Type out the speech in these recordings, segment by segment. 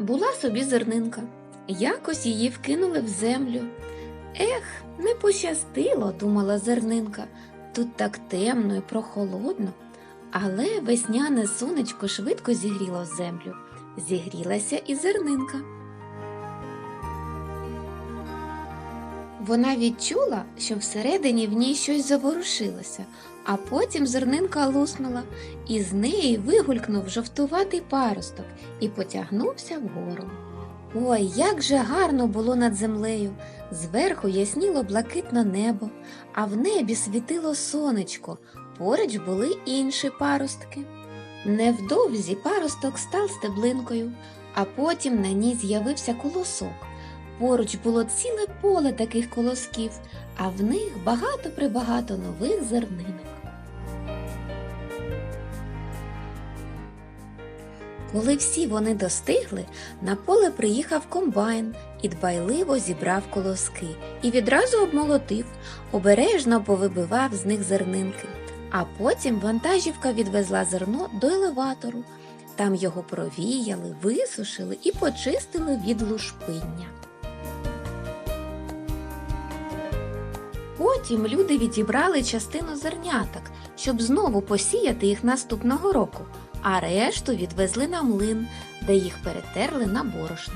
Була собі зернинка. Якось її вкинули в землю. Ех, не пощастило, думала зернинка. Тут так темно і прохолодно. Але весняне сонечко швидко зігріло землю. Зігрілася і зернинка. Вона відчула, що всередині в ній щось заворушилося, а потім зернинка луснула, і з неї вигулькнув жовтуватий паросток і потягнувся вгору. Ой, як же гарно було над землею! Зверху ясніло блакитне небо, а в небі світило сонечко, поруч були інші паростки. Невдовзі паросток став стеблинкою, а потім на ній з'явився колосок. Поруч було ціле поле таких колосків, а в них багато-прибагато нових зернинок. Коли всі вони достигли, на поле приїхав комбайн і дбайливо зібрав колоски і відразу обмолотив, обережно повибивав з них зернинки. А потім вантажівка відвезла зерно до елеватору. Там його провіяли, висушили і почистили від лушпиння. Потім люди відібрали частину зерняток, щоб знову посіяти їх наступного року, а решту відвезли на млин, де їх перетерли на борошно.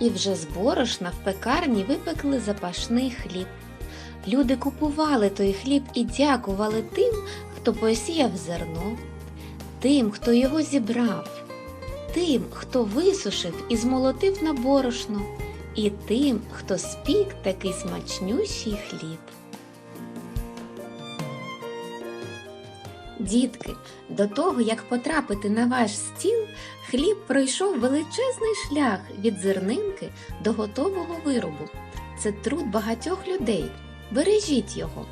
І вже з борошна в пекарні випекли запашний хліб. Люди купували той хліб і дякували тим, хто посіяв зерно, тим, хто його зібрав, тим, хто висушив і змолотив на борошно, і тим, хто спік такий смачнющий хліб. Дітки, до того, як потрапити на ваш стіл, хліб пройшов величезний шлях від зернинки до готового виробу. Це труд багатьох людей. Бережіть його.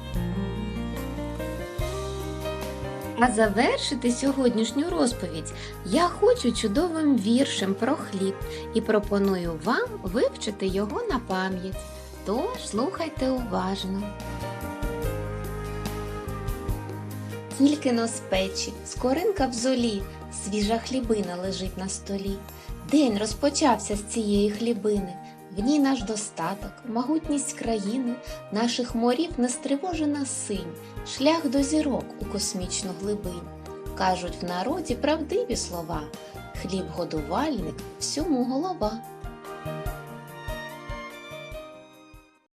А завершити сьогоднішню розповідь я хочу чудовим віршем про хліб і пропоную вам вивчити його на пам'ять. Тож слухайте уважно. Тільки но з печі, скоринка в золі, свіжа хлібина лежить на столі. День розпочався з цієї хлібини. В ній наш достаток, могутність країни, наших морів нестривожена синь, шлях до зірок у космічну глибинь. Кажуть в народі правдиві слова. Хліб годувальник, всьому голова.